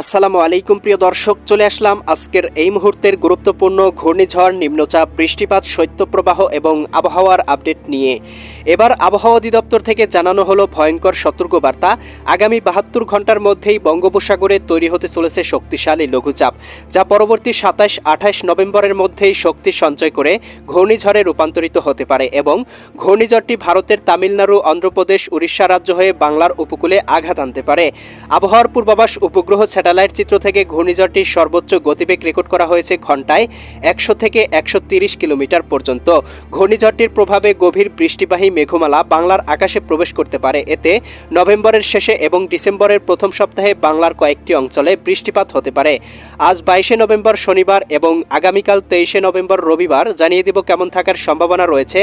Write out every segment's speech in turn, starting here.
আসসালামু আলাইকুম, প্রিয় দর্শক, চলে আসলাম আজকের এই মুহূর্তের গুরুত্বপূর্ণ ঘূর্ণিঝড়, নিম্নচাপ, বৃষ্টিপাত, শৈত্যপ্রবাহ এবং আবহাওয়ার আপডেট নিয়ে। এবার আবহাওয়া অধিদপ্তর থেকে জানানো হলো ভয়ঙ্কর সতর্কবার্তা। আগামী বাহাত্তর ঘণ্টার মধ্যেই বঙ্গোপসাগরে তৈরি হতে চলেছে শক্তিশালী লঘুচাপ, যা পরবর্তী সাতাশ, আঠাশ নভেম্বরের মধ্যেই শক্তি সঞ্চয় করে ঘূর্ণিঝড়ে রূপান্তরিত হতে পারে এবং ঘূর্ণিঝড়টি ভারতের তামিলনাড়ু, অন্ধ্রপ্রদেশ, উড়িষ্যা রাজ্য হয়ে বাংলার উপকূলে আঘাত আনতে পারে। আবহাওয়ার পূর্বাভাস, উপগ্রহ স্যাটেলাইট চিত্র থেকে ঘূর্ণিঝড়টির সর্বোচ্চ গতিবেগ রেকর্ড করা হয়েছে ঘন্টায় একশো থেকে একশো কিলোমিটার পর্যন্ত। ঘূর্ণিঝড়টির প্রভাবে গভীর বৃষ্টিবাহী মেঘমালা বাংলার আকাশে প্রবেশ করতে পারে। এতে নভেম্বরের শেষে এবং ডিসেম্বরের প্রথম সপ্তাহে বাংলার কয়েকটি অঞ্চলে বৃষ্টিপাত হতে পারে। আজ বাইশে নভেম্বর শনিবার এবং আগামীকাল তেইশে নভেম্বর রবিবার জানিয়ে দিব কেমন থাকার সম্ভাবনা রয়েছে।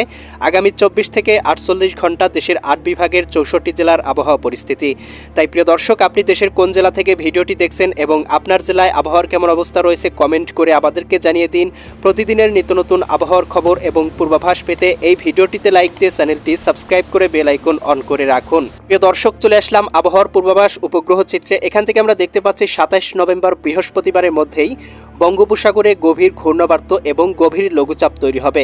আগামী চব্বিশ থেকে আটচল্লিশ ঘণ্টা দেশের আট বিভাগের চৌষট্টি জেলার আবহাওয়া পরিস্থিতি। তাই প্রিয় দর্শক, আপনি দেশের কোন জেলা থেকে ভিডিওটি দেখছেন এবং আপনার জেলায় আবহাওয়ার কেমন অবস্থা রয়েছে কমেন্ট করে আমাদেরকে জানিয়ে দিন। প্রতিদিনের নিত্য নতুন আবহাওয়ার খবর এবং পূর্বাভাস পেতে এই ভিডিওটিতে লাইক দিয়ে চ্যানেলটি সাবস্ক্রাইব করে বেল আইকন অন করে রাখুন। প্রিয় দর্শক, চলে আসলাম আবহাওয়ার পূর্বাভাস উপগ্রহ চিত্রে। এখান থেকে আমরা দেখতে পাচ্ছি সাতাশ নভেম্বর বৃহস্পতিবারের মধ্যেই বঙ্গোপসাগরে গভীর ঘূর্ণাবর্ত এবং গভীর লঘুচাপ তৈরি হবে।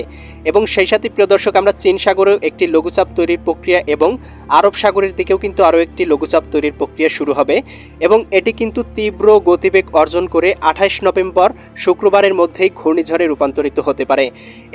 এবং সেই সাথে, প্রিয় দর্শক, আমরা চীন সাগরেও একটি লঘুচাপ তৈরির প্রক্রিয়া এবং আরব সাগরের দিকেও কিন্তু আরও একটি লঘুচাপ তৈরির প্রক্রিয়া শুরু হবে। এবং এটি কিন্তু তীব্র গতিবেগ অর্জন করে আঠাশ নভেম্বর শুক্রবারের মধ্যেই ঘূর্ণিঝড়ে রূপান্তরিত হতে পারে।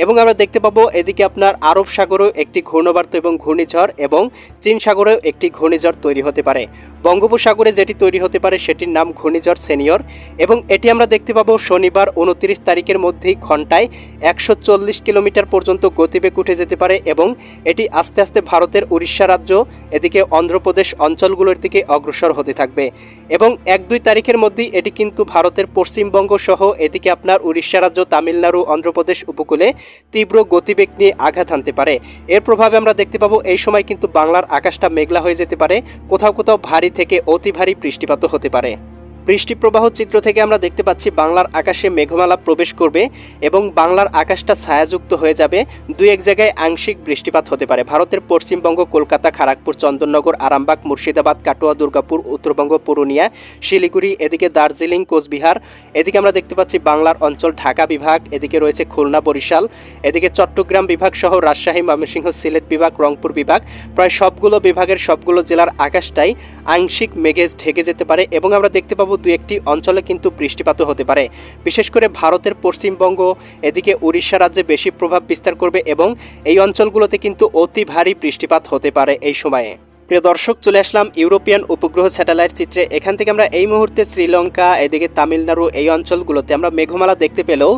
এবং আমরা দেখতে পাবো এদিকে আপনার আরব সাগরেও একটি ঘূর্ণবার্ত এবং ঘূর্ণিঝড় এবং চীন সাগরেও একটি ঘূর্ণিঝড় তৈরি হতে পারে। বঙ্গোপসাগরে যেটি তৈরি হতে পারে সেটির নাম ঘূর্ণিঝড় সেনিয়র এবং এটি আমরা দেখতে পাবো শনিবার উনত্রিশ তারিখের মধ্যেই ঘন্টায় একশো চল্লিশ কিলোমিটার পর্যন্ত গতিবেগ উঠে যেতে পারে এবং এটি আস্তে আস্তে ভারতের উড়িষ্যা রাজ্য, এদিকে অন্ধ্রপ্রদেশ অঞ্চলগুলোর দিকে অগ্রসর হতে থাকবে। এবং এক দুই তারিখের মধ্যেই এটি কিন্তু ভারতের পশ্চিমবঙ্গ সহ এদিকে আপনার উড়িষ্যা রাজ্য, তামিলনাড়ু, অন্ধ্রপ্রদেশ উপকূলে তীব্র গতিবেগ নিয়ে আঘাত আনতে পারে। এর প্রভাবে আমরা দেখতে পাবো এই সময় কিন্তু বাংলার আকাশটা মেঘলা হয়ে যেতে পারে। কোথাও কোথাও ভারী থেকে অতি ভারী বৃষ্টিপাতও হতে পারে। বৃষ্টি প্রবাহ চিত্র থেকে আমরা দেখতে পাচ্ছি বাংলার আকাশে মেঘমালা প্রবেশ করবে এবং বাংলার আকাশটা ছায়াযুক্ত হয়ে যাবে। দুই এক জায়গায় আংশিক বৃষ্টিপাত হতে পারে। ভারতের পশ্চিমবঙ্গ, কলকাতা খড়গপুর চন্দননগর, আরামবাগ, মুর্শিদাবাদ, কাটোয়া, দুর্গাপুর, উত্তরবঙ্গ, পুরুলিয়া, শিলিগুড়ি, এদিকে দার্জিলিং, কোচবিহার, এদিকে আমরা দেখতে পাচ্ছি বাংলার অঞ্চল, ঢাকা বিভাগ, এদিকে রয়েছে খুলনা, বরিশাল, এদিকে চট্টগ্রাম বিভাগ সহ রাজশাহী, ময়মনসিংহ, সিলেট বিভাগ, রংপুর বিভাগ। প্রায় সবগুলো বিভাগের সবগুলো জেলার আকাশটাই আংশিক মেঘে ঢেকে যেতে পারে এবং আমরা দেখতে পাবো দু একটি অঞ্চলে কিন্তু বৃষ্টিপাতও হতে পারে। বিশেষ করে ভারতের পশ্চিমবঙ্গ, এদিকে উড়িষ্যা রাজ্যে বেশি প্রভাব বিস্তার করবে এবং এই অঞ্চলগুলোতে কিন্তু অতি ভারী বৃষ্টিপাত হতে পারে এই সময়ে। প্রিয় দর্শক, চলে আসলাম ইউরোপিয়ান উপগ্রহ স্যাটেলাইট চিত্রে। এখান থেকে আমরা এই মুহূর্তে শ্রীলঙ্কা, এদিকে তামিলনাড়ু, এই অঞ্চলগুলোতে আমরা মেঘমালা দেখতে পেলেও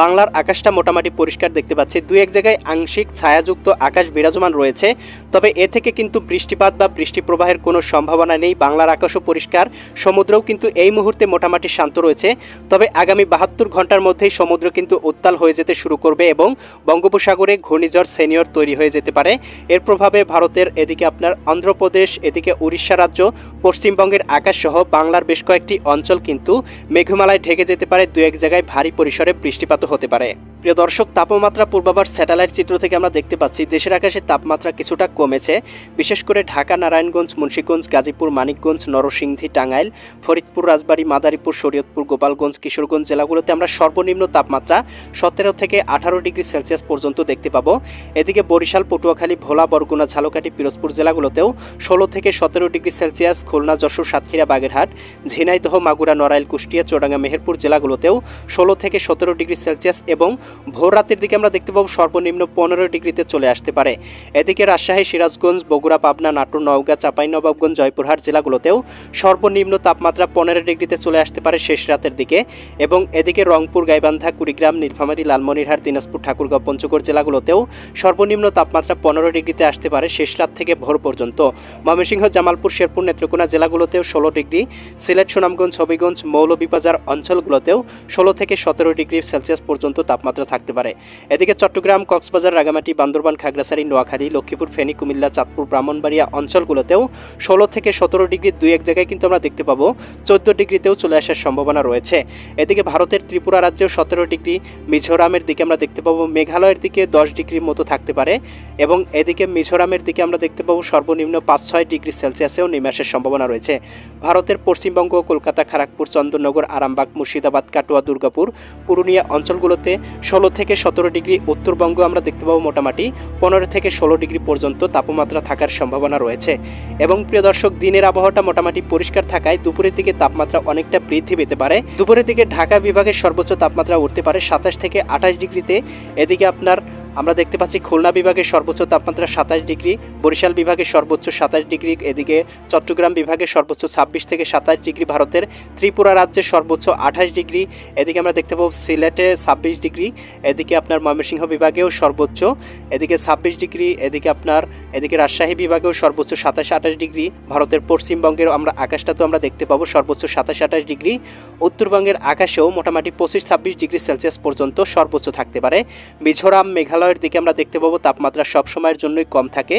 বাংলার আকাশটা মোটামুটি পরিষ্কার দেখতে পাচ্ছি। দুই এক জায়গায় আংশিক ছায়াযুক্ত আকাশ বিরাজমান রয়েছে। তবে এ থেকে কিন্তু বৃষ্টিপাত বা বৃষ্টি প্রবাহের কোনো সম্ভাবনা নেই। বাংলার আকাশও পরিষ্কার। সমুদ্রও কিন্তু এই মুহূর্তে মোটামুটি শান্ত রয়েছে। তবে আগামী বাহাত্তর ঘণ্টার মধ্যেই সমুদ্র কিন্তু উত্তাল হয়ে যেতে শুরু করবে এবং বঙ্গোপসাগরে ঘূর্ণিঝড়, সেনিয়র তৈরি হয়ে যেতে পারে। এর প্রভাবে ভারতের এদিকে আপনার অন্ধ্রপ্রদেশ, এদিকে উড়িষ্যা রাজ্য, পশ্চিমবঙ্গের আকাশ সহ বাংলার বেশ কয়েকটি অঞ্চল কিন্তু মেঘমালায় ঢেকে যেতে পারে দু এক জায়গায় ভারী পরিসরে বৃষ্টিপাতও হতে পারে। প্রিয় দর্শক, তাপমাত্রা পূর্বাভাস স্যাটেলাইট চিত্র থেকে আমরা দেখতে পাচ্ছি, দেশের আকাশে তাপমাত্রা কিছুটা কমেছে। বিশেষ করে ঢাকা, নারায়ণগঞ্জ, মুন্সীগঞ্জ, গাজীপুর, মানিকগঞ্জ, নরসিংদী, টাঙ্গাইল, ফরিদপুর, রাজবাড়ী, মাদারীপুর, শরীয়তপুর, গোপালগঞ্জ, কিশোরগঞ্জ জেলাগুলোতে আমরা সর্বনিম্ন তাপমাত্রা সতেরো থেকে আঠারো ডিগ্রি সেলসিয়াস পর্যন্ত দেখতে পাবো। এদিকে বরিশাল, পটুয়াখালী, ভোলা, বরগুনা, ঝালকাঠি, পিরোজপুর জেলাগুলোতেও ষোলো থেকে সতেরো ডিগ্রি সেলসিয়াস, খুলনা, যশোর, সাতক্ষীরা, বাগেরহাট, ঝিনাইদহ, মাগুরা, নড়াইল, কুষ্টিয়া, চোডাঙ্গা, মেহেরপুর জেলাগুলোতেও ষোলো থেকে সতেরো ডিগ্রি সেলসিয়াস এবং ভোর রাতের দিকে আমরা দেখতে পাবো সর্বনিম্ন পনেরো ডিগ্রিতে চলে আসতে পারে। এদিকে রাজশাহী, সিরাজগঞ্জ, বগুড়া, পাবনা, নাটোর, নওগাঁ চাঁপাইনবাবগঞ্জ জয়পুরহাট জেলাগুলোতেও সর্বনিম্ন তাপমাত্রা পনেরো ডিগ্রিতে চলে আসতে পারে শেষ রাতের দিকে এবং এদিকে রংপুর, গাইবান্ধা, কুড়িগ্রাম, নীলফামারী, লালমনিরহাট, দিনাজপুর, ঠাকুরগাঁও, পঞ্চগড় জেলাগুলোতেও সর্বনিম্ন তাপমাত্রা পনেরো ডিগ্রিতে আসতে পারে শেষ রাত থেকে ভোর পর্যন্ত। ময়মনসিংহ, জামালপুর, শেরপুর, নেত্রকোনা জেলাগুলোতেও ষোলো ডিগ্রি, সিলেট, সুনামগঞ্জ, হবিগঞ্জ, মৌলভীবাজার অঞ্চলগুলোতেও ষোলো থেকে সতেরো ডিগ্রি সেলসিয়াস পর্যন্ত তাপমাত্রা থাকতে পারে। এদিকে চট্টগ্রাম, কক্সবাজার রাগামাটি বান্দরবান, খাগড়াছড়ি, নোয়াখালী, লক্ষ্মীপুর, ফেনী, কুমিল্লা, চাঁদপুর, ব্রাহ্মণবাড়িয়া অঞ্চলগুলোতেও ষোলো থেকে সতেরো ডিগ্রি দুই এক জায়গায় কিন্তু আমরা দেখতে পাবো। চোদ্দ ডিগ্রিতেও চলে আসার সম্ভাবনা রয়েছে। এদিকে ভারতের ত্রিপুরা রাজ্যেও সতেরো ডিগ্রি, মিজোরামের দিকে আমরা দেখতে পাবো। মেঘালয়ের দিকে দশ ডিগ্রির মতো থাকতে পারে এবং এদিকে মিজোরামের দিকে আমরা দেখতে পাবো সর্বনিম্ন পাঁচ ছয় ডিগ্রি সেলসিয়াসেও নেমে আসার সম্ভাবনা রয়েছে। ভারতের পশ্চিমবঙ্গ, কলকাতা খড়গপুর চন্দননগর, আরামবাগ, মুর্শিদাবাদ, কাটোয়া, দুর্গাপুর, পুরুলিয়া অঞ্চলগুলোতে ষোলো থেকে সতেরো ডিগ্রি, উত্তরবঙ্গ আমরা দেখতে পাবো মোটামুটি পনেরো থেকে ষোলো ডিগ্রি পর্যন্ত তাপমাত্রা থাকার সম্ভাবনা রয়েছে। এবং প্রিয় দর্শক, দিনের আবহাওয়াটা মোটামুটি পরিষ্কার থাকায় দুপুরের দিকে তাপমাত্রা অনেকটা বৃদ্ধি পেতে পারে। দুপুরের দিকে ঢাকা বিভাগের সর্বোচ্চ তাপমাত্রা উঠতে পারে সাতাশ থেকে আঠাশ ডিগ্রিতে। এদিকে আপনার আমরা দেখতে পাচ্ছি খুলনা বিভাগের সর্বোচ্চ তাপমাত্রা সাতাশ ডিগ্রি, বরিশাল বিভাগের সর্বোচ্চ সাতাশ ডিগ্রি, এদিকে চট্টগ্রাম বিভাগের সর্বোচ্চ ছাব্বিশ থেকে সাতাশ ডিগ্রি, ভারতের ত্রিপুরা রাজ্যের সর্বোচ্চ আঠাশ ডিগ্রি, এদিকে আমরা দেখতে পাবো সিলেটে ছাব্বিশ ডিগ্রি, এদিকে আপনার ময়মনসিংহ বিভাগেও সর্বোচ্চ, এদিকে ছাব্বিশ ডিগ্রি, এদিকে আপনার, এদিকে রাজশাহী বিভাগেও সর্বোচ্চ সাতাশ আঠাশ ডিগ্রি, ভারতের পশ্চিমবঙ্গের আমরা আকাশটা তো আমরা দেখতে পাবো সর্বোচ্চ সাতাশ আঠাশ ডিগ্রি, উত্তরবঙ্গের আকাশেও মোটামুটি পঁচিশ ছাব্বিশ ডিগ্রি সেলসিয়াস পর্যন্ত সর্বোচ্চ থাকতে পারে। মিজোরাম মেঘালয়ের দিকে আমরা দেখতে পাবো তাপমাত্রা সব সময়ের জন্যই কম থাকে।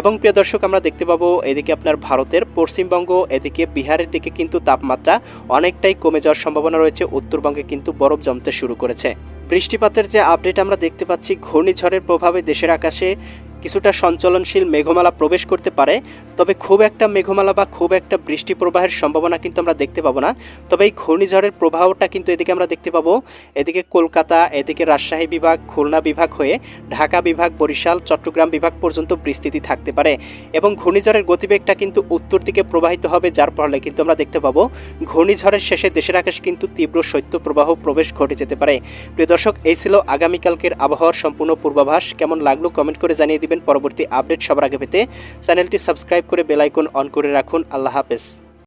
এবং প্রিয় দর্শক, আমরা দেখতে পাবো এদিকে আপনার ভারতের, পশ্চিমবঙ্গ, এদিকে বিহারের দিকে কিন্তু তাপমাত্রা অনেকটাই কমে যাওয়ার সম্ভাবনা রয়েছে। উত্তরবঙ্গে কিন্তু বরফ জমতে শুরু করেছে। বৃষ্টিপাতের যে আপডেট আমরা দেখতে পাচ্ছি, ঘূর্ণিঝড়ের প্রভাবে দেশের আকাশে কিছুটা সঞ্চলনশীল মেঘমালা প্রবেশ করতে পারে, তবে খুব একটা মেঘমালা বা খুব একটা বৃষ্টি প্রবাহের সম্ভাবনা কিন্তু আমরা দেখতে পাবো না। তবে এই ঘূর্ণিঝড়ের প্রবাহটা কিন্তু এদিকে আমরা দেখতে পাবো। এদিকে কলকাতা, এদিকে রাজশাহী বিভাগ, খুলনা বিভাগ হয়ে ঢাকা বিভাগ, বরিশাল, চট্টগ্রাম বিভাগ পর্যন্ত বিস্তৃতি থাকতে পারে এবং ঘূর্ণিঝড়ের গতিবেগটা কিন্তু উত্তর দিকে প্রবাহিত হবে, যার ফলে কিন্তু আমরা দেখতে পাবো ঘূর্ণিঝড়ের শেষে দেশের আকাশে কিন্তু তীব্র শৈত্যপ্রবাহ প্রবেশ ঘটে যেতে পারে। প্রিয় দর্শক, এই ছিল আগামীকালকের আবহাওয়ার সম্পূর্ণ পূর্বাভাস। কেমন লাগল কমেন্ট করে জানিয়ে দিবেন পরবর্তী আপডেট সবার আগে পেতে চ্যানেলটি সাবস্ক্রাইব করে বেলাইকন অন করে রাখুন। আল্লাহ হাফেজ।